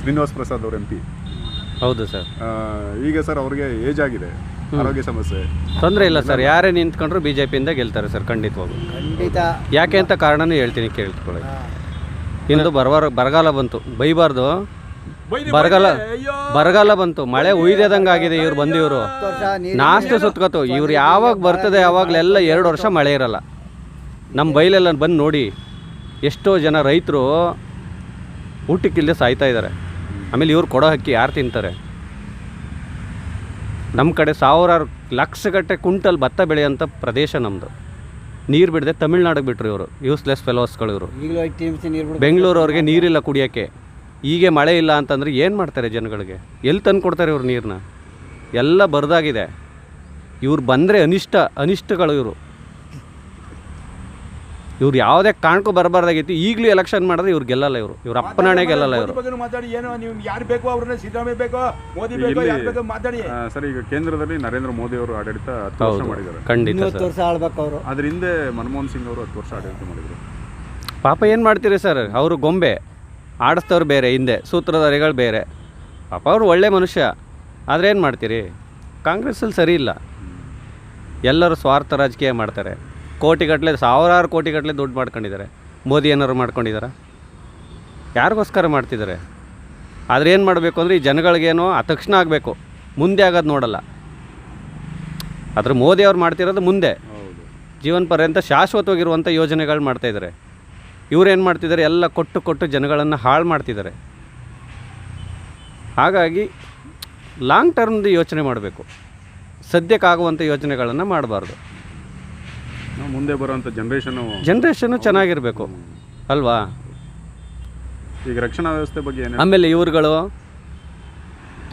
ಶ್ರೀನಿವಾಸ್ ಪ್ರಸಾದ್ ಅವರು M P ಹೌದು sir. ಈಗ ಸರ್ ಅವ್ರಿಗೆ ಏಜ್ ಆಗಿದೆ ಆರೋಗ್ಯ ಸಮಸ್ಯೆ. ತೊಂದರೆ ಇಲ್ಲ ಸರ್ ಯಾರೇ ನಿಂತ್ಕೊಂಡ್ರು ಬಿ ಜೆ ಪಿಯಿಂದ ಗೆಲ್ತಾರೆ ಸರ್ ಖಂಡಿತವಾಗೂ ಖಂಡಿತ. ಯಾಕೆ ಅಂತ ಕಾರಣನೂ ಹೇಳ್ತೀನಿ ಕೇಳಿಸ್ಕೊಳ್ಳಿ. ಇನ್ನೊಂದು ಬರವಾರ ಬರಗಾಲ ಬಂತು ಬೈಬಾರ್ದು. ಬರಗಾಲ ಬರಗಾಲ ಬಂತು ಮಳೆ ಉಯ್ದದಂಗೆ ಆಗಿದೆ ಇವ್ರು ಬಂದಿವರು. ನಾಷ್ಟು ಸುತ್ಕೋತು ಇವ್ರು ಯಾವಾಗ ಬರ್ತದೆ ಯಾವಾಗಲೆಲ್ಲ ಎರಡು ವರ್ಷ ಮಳೆ ಇರಲ್ಲ. ನಮ್ಮ ಬೈಲೆಲ್ಲ ಬಂದು ನೋಡಿ ಎಷ್ಟೋ ಜನ ರೈತರು ಊಟಕ್ಕಿಲ್ಲದೆ ಸಾಯ್ತಾ ಇದ್ದಾರೆ. ಆಮೇಲೆ ಇವ್ರು ಕೊಡೋ ಅಕ್ಕಿ ಯಾರು ತಿಂತಾರೆ? ನಮ್ಮ ಕಡೆ ಸಾವಿರಾರು ಲಕ್ಷಗಟ್ಟೆ ಕುಂಟಲ್ ಭತ್ತ ಬೆಳೆಯೋಂಥ ಪ್ರದೇಶ ನಮ್ಮದು ನೀರು ಬಿಡದೆ ತಮಿಳ್ನಾಡಿಗೆ ಬಿಟ್ರು ಇವರು ಯೂಸ್ಲೆಸ್ ಫೆಲೋಸ್ಗಳು ಇವರು. ಬೆಂಗಳೂರು ಅವ್ರಿಗೆ ನೀರಿಲ್ಲ ಕುಡಿಯೋಕ್ಕೆ. ಹೀಗೆ ಮಳೆ ಇಲ್ಲ ಅಂತಂದರೆ ಏನು ಮಾಡ್ತಾರೆ ಜನಗಳಿಗೆ? ಎಲ್ಲಿ ತಂದು ಕೊಡ್ತಾರೆ ಇವ್ರು ನೀರನ್ನ ಎಲ್ಲ ಬರದಾಗಿದೆ. ಇವ್ರು ಬಂದರೆ ಅನಿಷ್ಟ ಅನಿಷ್ಟಗಳು ಇವರು. ಇವ್ರು ಯಾವುದೇ ಕಾರಣಕ್ಕೂ ಬರಬಾರ್ದಾಗಿತ್ತು. ಈಗಲೂ ಎಲೆಕ್ಷನ್ ಮಾಡಿದ್ರೆ ಇವ್ರು ಗೆಲ್ಲಲ್ಲ ಇವರು. ಇವ್ರ ಅಪ್ಪನಾಣೆ ಗೆಲ್ಲಲ್ಲ ಇವರು. ಮಾತಾಡಿ. ಏನು ನೀವು ಯಾರು ಬೇಕೋ ಅವ್ರನ್ನ ಸಿದ್ದರಾಮಯ್ಯ ಬೇಕೋ ಮೋದಿ ಬೇಕೋ ಇಲ್ಲಿ- ಯಾರು ಬೇಕೋ ಮಾತಾಡಿ. ಸರ್ ಈಗ ಕೇಂದ್ರದಲ್ಲಿ ನರೇಂದ್ರ ಮೋದಿ ಅವರು ಆಡಳಿತ ಹತ್ತು ವರ್ಷ ಹೌದು. ಮಾಡಿದ್ದಾರೆ. ಖಂಡಿತ ಸರ್. ವರ್ಷ ಆಳ್ಬೇಕು ಅವರು. ಅದ್ರ ಹಿಂದೆ ಮನಮೋಹನ್ ಸಿಂಗ್ ಅವರು ಹತ್ತು ವರ್ಷ ಆಡಳಿತ ಮಾಡಿದ್ರು. ಪಾಪ ಏನು ಮಾಡ್ತೀರಿ ಸರ್? ಅವರು ಗೊಂಬೆ. ಆಡಿಸ್ತವ್ರು ಬೇರೆ ಹಿಂದೆ. ಸೂತ್ರಧಾರಿಗಳು ಬೇರೆ. ಪಾಪ ಅವರು ಒಳ್ಳೆ ಮನುಷ್ಯ. ಆದರೆ ಏನು ಮಾಡ್ತೀರಿ? ಕಾಂಗ್ರೆಸ್ಸಲ್ಲಿ ಸರಿ ಇಲ್ಲ. ಎಲ್ಲರೂ ಸ್ವಾರ್ಥ ರಾಜಕೀಯ ಮಾಡ್ತಾರೆ. ಕೋಟಿಗಟ್ಟಲೆ ಸಾವಿರಾರು ಕೋಟಿಗಟ್ಟಲೆ ದುಡ್ಡು ಮಾಡ್ಕೊಂಡಿದ್ದಾರೆ. ಮೋದಿ ಏನಾದ್ರು ಮಾಡ್ಕೊಂಡಿದ್ದಾರೆ ಯಾರಿಗೋಸ್ಕರ ಮಾಡ್ತಿದ್ದಾರೆ? ಆದರೆ ಏನು ಮಾಡಬೇಕು ಅಂದರೆ ಈ ಜನಗಳಿಗೇನೋ ಆ ತಕ್ಷಣ ಆಗಬೇಕು. ಮುಂದೆ ಆಗೋದು ನೋಡಲ್ಲ. ಆದರೆ ಮೋದಿ ಅವ್ರು ಮಾಡ್ತಿರೋದು ಮುಂದೆ. ಜೀವನ ಪರ್ಯಂತ ಶಾಶ್ವತವಾಗಿರುವಂಥ ಯೋಜನೆಗಳು ಮಾಡ್ತಾಯಿದ್ದಾರೆ ಇವ್ರೇನು ಮಾಡ್ತಿದ್ದಾರೆ? ಎಲ್ಲ ಕೊಟ್ಟು ಕೊಟ್ಟು ಜನಗಳನ್ನು ಹಾಳು ಮಾಡ್ತಿದ್ದಾರೆ. ಹಾಗಾಗಿ ಲಾಂಗ್ ಟರ್ಮ್ದು ಯೋಚನೆ ಮಾಡಬೇಕು. ಸದ್ಯಕ್ಕಾಗುವಂಥ ಯೋಜನೆಗಳನ್ನು ಮಾಡಬಾರ್ದು. ಮುಂದೆ ಬರುವಂಥ ಜನ್ರೇಷನು ಜನ್ರೇಷನ್ನು ಚೆನ್ನಾಗಿರ್ಬೇಕು. ಅಲ್ವಾ? ಈಗ ರಕ್ಷಣಾ ವ್ಯವಸ್ಥೆ ಬಗ್ಗೆ ಏನು ಆಮೇಲೆ ಇವ್ರುಗಳು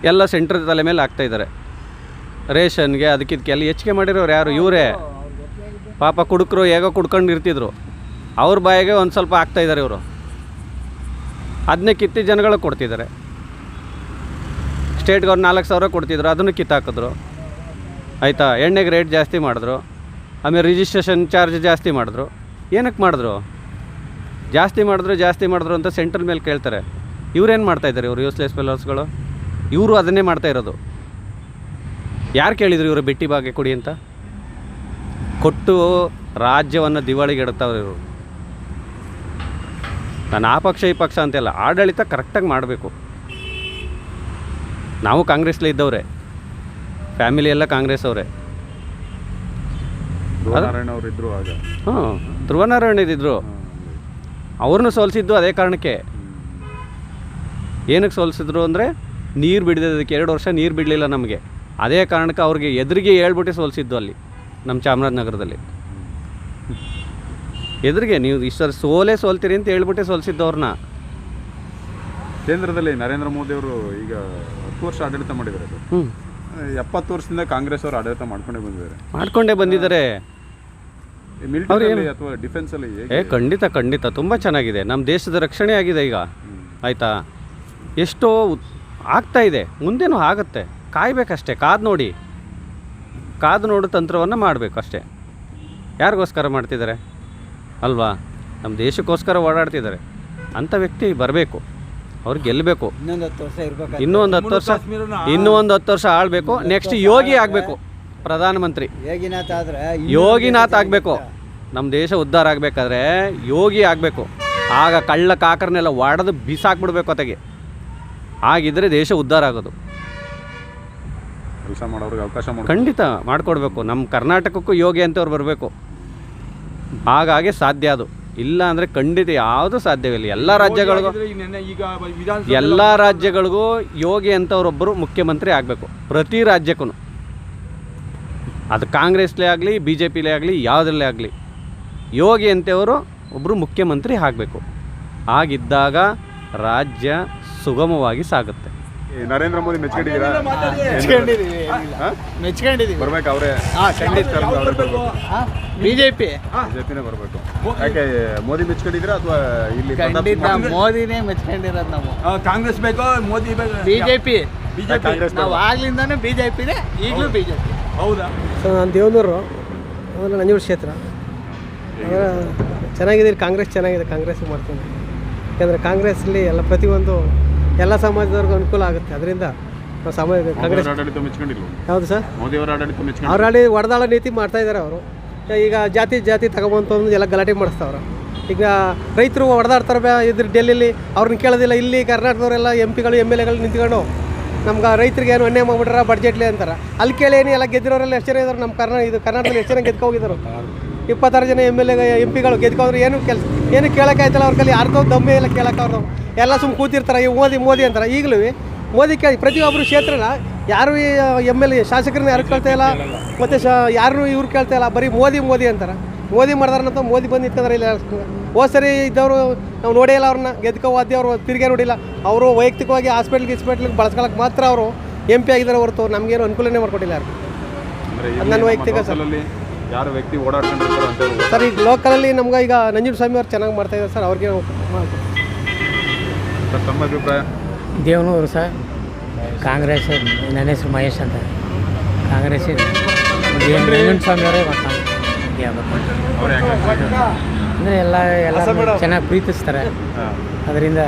ಎಲ್ಲ ಸೆಂಟ್ರ್ ತಲೆ ಮೇಲೆ ಆಗ್ತಾ ಹಾಕ್ತಾಯಿದ್ದಾರೆ ರೇಷನ್ಗೆ ಅದಕ್ಕಿದಕ್ಕೆ ಎಲ್ಲ ಹೆಚ್ಚಿಗೆ ಮಾಡಿರೋರು ಯಾರು? ಇವರೇ. ಪಾಪ ಕುಡುಕರು ಹೇಗೋ ಕುಡ್ಕೊಂಡು ಇರ್ತಿದ್ರು. ಅವ್ರ ಬಾಯಿಗೆ ಒಂದು ಸ್ವಲ್ಪ ಆಗ್ತಾ ಹಾಕ್ತಾಯಿದ್ದಾರೆ ಇವರು. ಅದನ್ನೇ ಕಿತ್ತಿ ಜನಗಳು ಕೊಡ್ತಿದ್ದಾರೆ. ಸ್ಟೇಟ್ಗೆ ಅವ್ರು ನಾಲ್ಕು ಸಾವಿರ ಕೊಡ್ತಿದ್ರು ಅದನ್ನು ಕಿತ್ತಾಕಿದ್ರು. ಆಯಿತಾ? ಎಣ್ಣೆಗೆ ರೇಟ್ ಜಾಸ್ತಿ ಮಾಡಿದ್ರು. ಆಮೇಲೆ ರಿಜಿಸ್ಟ್ರೇಷನ್ ಚಾರ್ಜ್ ಜಾಸ್ತಿ ಮಾಡಿದ್ರು. ಏನಕ್ಕೆ ಮಾಡಿದ್ರು? ಜಾಸ್ತಿ ಮಾಡಿದ್ರು ಜಾಸ್ತಿ ಮಾಡಿದ್ರು ಅಂತ ಸೆಂಟ್ರಲ್ ಮೇಲೆ ಕೇಳ್ತಾರೆ. ಇವ್ರೇನು ಮಾಡ್ತಾ ಇದ್ದಾರೆ ಇವರು ಯೂಸ್ಲೆಸ್ ಫೆಲೋಸ್ಗಳು ಇವರು ಅದನ್ನೇ ಮಾಡ್ತಾ ಇರೋದು. ಯಾರು ಕೇಳಿದರು ಇವರು ಬಿಟ್ಟಿ ಬಾಗೆ ಕೊಡಿ ಅಂತ? ಕೊಟ್ಟು ರಾಜ್ಯವನ್ನು ದಿವಾಳಿಗೆ ಇಡ್ತಾವ್ರು ಇವರು. ನಾನು ಆ ಪಕ್ಷ, ಈ ಪಕ್ಷ ಅಂತೆಲ್ಲ ಆಡಳಿತ ಕರೆಕ್ಟಾಗಿ ಮಾಡಬೇಕು. ನಾವು ಕಾಂಗ್ರೆಸ್ಲೇ ಇದ್ದವ್ರೆ. ಫ್ಯಾಮಿಲಿ ಎಲ್ಲ ಕಾಂಗ್ರೆಸ್ ಅವರೇ ಧ್ರುವನಾರಾಯಣ ಅವರು ಇದ್ರು ಆಗ ಅವ್ರನ್ನೂ ಸೋಲಿಸಿದ್ದು ಅದೇ ಕಾರಣಕ್ಕೆ. ಏನಕ್ಕೆ ಸೋಲಿಸಿದ್ರು ಅಂದರೆ ನೀರು ಬಿಡದಕ್ಕೆ ಎರಡು ವರ್ಷ ನೀರು ಬಿಡಲಿಲ್ಲ ನಮಗೆ. ಅದೇ ಕಾರಣಕ್ಕೆ ಅವ್ರಿಗೆ ಎದುರಿಗೆ ಹೇಳ್ಬಿಟ್ಟು ಸೋಲಿಸಿದ್ದು ಅಲ್ಲಿ ನಮ್ಮ ಚಾಮರಾಜನಗರದಲ್ಲಿ. ಎದುರಿಗೆ ನೀವು ಇಷ್ಟರ ಸೋಲೇ ಸೋಲ್ತೀರಿ ಅಂತ ಹೇಳ್ಬಿಟ್ಟೆ ಸೋಲಿಸಿದ್ದು ಅವ್ರನ್ನ. ಕೇಂದ್ರದಲ್ಲಿ ನರೇಂದ್ರ ಮೋದಿ ಅವರು ಈಗ ಹತ್ತು ವರ್ಷ ಆಡಳಿತ ಮಾಡಿದ್ದಾರೆ ಹ್ಞೂ ಎಪ್ಪತ್ತು ವರ್ಷದಿಂದ ಕಾಂಗ್ರೆಸ್ ಅವರು ಆಡಳಿತ ಮಾಡ್ಕೊಂಡೇ ಬಂದಿದ್ದಾರೆ. ಮಾಡ್ಕೊಂಡೇ ಬಂದಿದ್ದಾರೆ. ಅಥವಾ ಡಿಫೆನ್ಸ್ ಅಲ್ಲಿ ಹೇಗೆ ಏ ಖಂಡಿತ ಖಂಡಿತ. ತುಂಬ ಚೆನ್ನಾಗಿದೆ. ನಮ್ಮ ದೇಶದ ರಕ್ಷಣೆ ಆಗಿದೆ ಈಗ. ಆಯಿತಾ? ಎಷ್ಟೋ ಆಗ್ತಾ ಇದೆ. ಮುಂದೇನೂ ಆಗುತ್ತೆ? ಕಾಯ್ಬೇಕಷ್ಟೇ. ಕಾದು ನೋಡಿ. ಕಾದು ನೋಡೋ ತಂತ್ರವನ್ನು ಮಾಡಬೇಕು ಅಷ್ಟೇ. ಯಾರಿಗೋಸ್ಕರ ಮಾಡ್ತಿದ್ದಾರೆ? ಅಲ್ವಾ? ನಮ್ಮ ದೇಶಕ್ಕೋಸ್ಕರ ಓಡಾಡ್ತಿದ್ದಾರೆ. ಅಂಥ ವ್ಯಕ್ತಿ ಬರಬೇಕು. ಅವ್ರು ಗೆಲ್ಲಬೇಕು ಇನ್ನೊಂದು ಹತ್ತು ವರ್ಷ ಇರ್ಬೇಕು. ಇನ್ನೂ ಒಂದು ಹತ್ತು ವರ್ಷ ಇನ್ನೂ ಒಂದು ಹತ್ತು ವರ್ಷ ಆಳ್ಬೇಕು. ನೆಕ್ಸ್ಟ್ ಯೋಗಿ ಆಗಬೇಕು. ಪ್ರಧಾನಮಂತ್ರಿ. ಯೋಗಿನಾಥ್ ಆದ್ರೆ ಯೋಗಿನಾಥ್ ಆಗಬೇಕು. ನಮ್ಮ ದೇಶ ಉದ್ಧಾರ ಆಗಬೇಕಾದ್ರೆ ಯೋಗಿ ಆಗಬೇಕು. ಆಗ ಕಳ್ಳ ಕಾಕರನ್ನೆಲ್ಲ ಒಡೆದು ಬಿಸಾಕ್ಬಿಡ್ಬೇಕು ಅತಗೆ. ಆಗಿದ್ರೆ ದೇಶ ಉದ್ಧಾರ ಆಗೋದು. ಕೆಲಸ ಮಾಡೋರಿಗೆ ಅವಕಾಶ ಮಾಡಿ ಖಂಡಿತ ಮಾಡಿಕೊಡ್ಬೇಕು. ನಮ್ಮ ಕರ್ನಾಟಕಕ್ಕೂ ಯೋಗಿ ಅಂತವ್ರು ಬರಬೇಕು. ಹಾಗಾಗಿ ಸಾಧ್ಯ ಅದು. ಇಲ್ಲ ಅಂದರೆ ಖಂಡಿತ ಯಾವುದೂ ಸಾಧ್ಯವಿಲ್ಲ. ಎಲ್ಲ ರಾಜ್ಯಗಳಿಗೂ ಎಲ್ಲ ರಾಜ್ಯಗಳಿಗೂ ಯೋಗಿ ಅಂತವ್ರೊಬ್ಬರು ಮುಖ್ಯಮಂತ್ರಿ ಆಗಬೇಕು. ಪ್ರತಿ ರಾಜ್ಯಕ್ಕೂ ಅದು ಕಾಂಗ್ರೆಸ್ಲೇ ಆಗಲಿ ಬಿ ಜೆ ಪಿಲೇ ಆಗಲಿ ಯಾವುದರಲ್ಲೇ ಆಗಲಿ ಯೋಗಿ ಅಂತವರು ಒಬ್ಬರು ಮುಖ್ಯಮಂತ್ರಿ ಆಗಬೇಕು. ಆಗಿದ್ದಾಗ ರಾಜ್ಯ ಸುಗಮವಾಗಿ ಸಾಗುತ್ತೆ. ನರೇಂದ್ರ ಮೋದಿ ಮೆಚ್ಕೊಂಡಿದ್ದೀರಾ? ಮೆಚ್ಕೊಂಡಿದೀವಿ ಬರ್ಬೇಕು ಅವರೇ. ಹಾಂ ಖಂಡಿತ. ಬಿ ಜೆ ಪಿ ಬಿಜೆಪಿನೇ ಬರಬೇಕು. ಯಾಕೆ ಮೋದಿ ಮೆಚ್ಕೊಂಡಿದ್ದೀರಾ ಅಥವಾ ಇಲ್ಲಿ ಖಂಡಿತ ಮೋದಿನೇ ಮೆಚ್ಕೊಂಡಿರೋದು ನಾವು. ಕಾಂಗ್ರೆಸ್ ಬೇಕೋ ಮೋದಿ ಬೇಕೋ? B J P BJP. Congress ನಾವು ಆಗ್ಲಿಂದಾನು ಬಿ ಜೆ ಪಿನೇ ಈಗಲೂ ಬಿಜೆಪಿ. ಜೆ ಪಿ ಹೌದಾ? ಸೊ ನಾನು ದೇವನೂರು ಆಮೇಲೆ ನಂಜೂರು ಕ್ಷೇತ್ರ. ಚೆನ್ನಾಗಿದೆ ಕಾಂಗ್ರೆಸ್ ಚೆನ್ನಾಗಿದೆ ಕಾಂಗ್ರೆಸ್ ಮಾಡ್ತೀನಿ. ಯಾಕಂದರೆ ಕಾಂಗ್ರೆಸ್ಲಿ ಎಲ್ಲ ಪ್ರತಿಯೊಂದು ಎಲ್ಲ ಸಮಾಜದವ್ರಿಗೂ ಅನುಕೂಲ ಆಗುತ್ತೆ. ಅದರಿಂದ ನಾವು ಸಮಾಜ ಕಾಂಗ್ರೆಸ್ ಮೋದಿಯವರ ಆಡಳಿತ ಮೆಚ್ಕೊಂಡಿಲ್ಲ ಹೌದು ಸರ್? ಮೋದಿಯವರ ಆಡಳಿತ ಮೆಚ್ಕೊಂಡು ಅವ್ರ ಹಳ್ಳಿ ಒಡೆದಾಳ ನೀತಿ ಮಾಡ್ತಾ ಇದ್ದಾರೆ ಅವರು. ಈಗ ಜಾತಿ ಜಾತಿ ತಗೊಬಂತಂದು ಎಲ್ಲ ಗಲಾಟೆ ಮಾಡಿಸ್ತಾವ್ರೆ. ಈಗ ರೈತರು ಹೊಡೆದಾಡ್ತಾರೆ ಇದ್ರ ಡೆಲ್ಲಿಲಿ ಅವ್ರನ್ನ ಕೇಳೋದಿಲ್ಲ. ಇಲ್ಲಿ ಕರ್ನಾಟಕದವರೆಲ್ಲ ಎಂ ಪಿಗಳು ಎಂ ಎಲ್ ಎಗಳು ನಿಂತ್ಕೊಂಡು ನಮ್ಗೆ ರೈತರಿಗೆ ಏನು ಅನ್ಯಾಯ ಮಾಡ್ಬಿಟ್ರ ಬಡ್ಜೆಟ್ಲಿ ಅಂತಾರೆ. ಅಲ್ಲಿ ಕೇಳಿ ಏನು ಎಲ್ಲ ಗೆದ್ದಿರೋರೆಲ್ಲ ಎಷ್ಟು ಜನ ಇದ್ದಾರೆ ನಮ್ಮ ಕರ್ನಾ ಇದು ಕರ್ನಾಟಕದಲ್ಲಿ ಎಷ್ಟು ಜನ ಗೆದ್ಕೊ ಇಪ್ಪತ್ತಾರು ಜನ ಎಂ ಎಲ್ ಎ ಎಂ ಪಿಗಳು ಗೆದ್ಕೋದ್ರೆ ಏನು ಕೆಲಸ ಏನು ಕೇಳೋಕೆ ಆಯ್ತಲ್ಲ ಅವ್ರ ಕಲ್ಲಿ ಯಾರ್ದೋ ದಮ್ಮೆ ಎಲ್ಲ ಕೇಳೋಕ್ಕವ್ರು ಎಲ್ಲ ಸುಮ್ಮ ಕೂತಿರ್ತಾರೆ, ಈ ಮೋದಿ ಮೋದಿ ಅಂತಾರೆ. ಈಗಲೂ ಮೋದಿ ಕೇಳಿ ಪ್ರತಿಯೊಬ್ಬರು ಕ್ಷೇತ್ರನ ಯಾರು ಎಂ ಎಲ್ ಎ ಶಾಸಕರನ್ನ ಯಾರು ಕೇಳ್ತಾ ಇಲ್ಲ, ಮತ್ತು ಶ ಯಾರು ಇವ್ರು ಕೇಳ್ತಾ ಇಲ್ಲ, ಬರೀ ಮೋದಿ ಮೋದಿ ಅಂತಾರೆ. ಮೋದಿ ಮಾಡ್ದಾರಂತ ಮೋದಿ ಬಂದು ನಿಂತ್ಕೊಂಡ್ರೆ ಇಲ್ಲ. ಹೋದ ಸರಿ ಇದ್ದವರು ನಾವು ನೋಡೇ ಇಲ್ಲ ಅವ್ರನ್ನ ಗೆದ್ಕೋ ವಾದ್ಯ ಅವರು ತಿರುಗೇ ನೋಡಿಲ್ಲ. ಅವರು ವೈಯಕ್ತಿಕವಾಗಿ ಹಾಸ್ಪಿಟ್ಲ್ಗೆ ಗಿಸ್ಪಿಟ್ಲಿಗೆ ಬಳಸ್ಕೊಳಕ್ಕೆ ಮಾತ್ರ ಅವರು ಎಂ ಪಿ ಆಗಿದ್ದಾರೆ ಹೊರತು ನಮಗೇನು ಅನುಕೂಲನೇ ಮಾಡಿಕೊಟ್ಟಿಲ್ಲ ಯಾರು. ನನ್ನ ವೈಯಕ್ತಿಕ ಸರ್. ಯಾರು ವ್ಯಕ್ತಿ ಓಡಾಡ್ತಾರೆ ಸರ್ ಈಗ ಲೋಕಲಲ್ಲಿ ನಮ್ಗೆ ಈಗ ನಂಜುಂಡ ಸ್ವಾಮಿ ಅವ್ರು ಚೆನ್ನಾಗಿ ಮಾಡ್ತಾ ಇದ್ದಾರೆ ಸರ್ ಅವ್ರಿಗೆ. ಸರ್ ತಮ್ಮ ಅಭಿಪ್ರಾಯ? ದೇವನೂರು ಸರ್. ಕಾಂಗ್ರೆಸ್ ನನ್ನ ಹೆಸರು ಮಹೇಶ್ ಅಂತ. ಕಾಂಗ್ರೆಸ್ ನಂಜುಂಡ ಸ್ವಾಮಿ ಅವರೇ ಅಂದರೆ ಎಲ್ಲ ಎಲ್ಲ ಚೆನ್ನಾಗಿ ಪ್ರೀತಿಸ್ತಾರೆ. ಅದರಿಂದ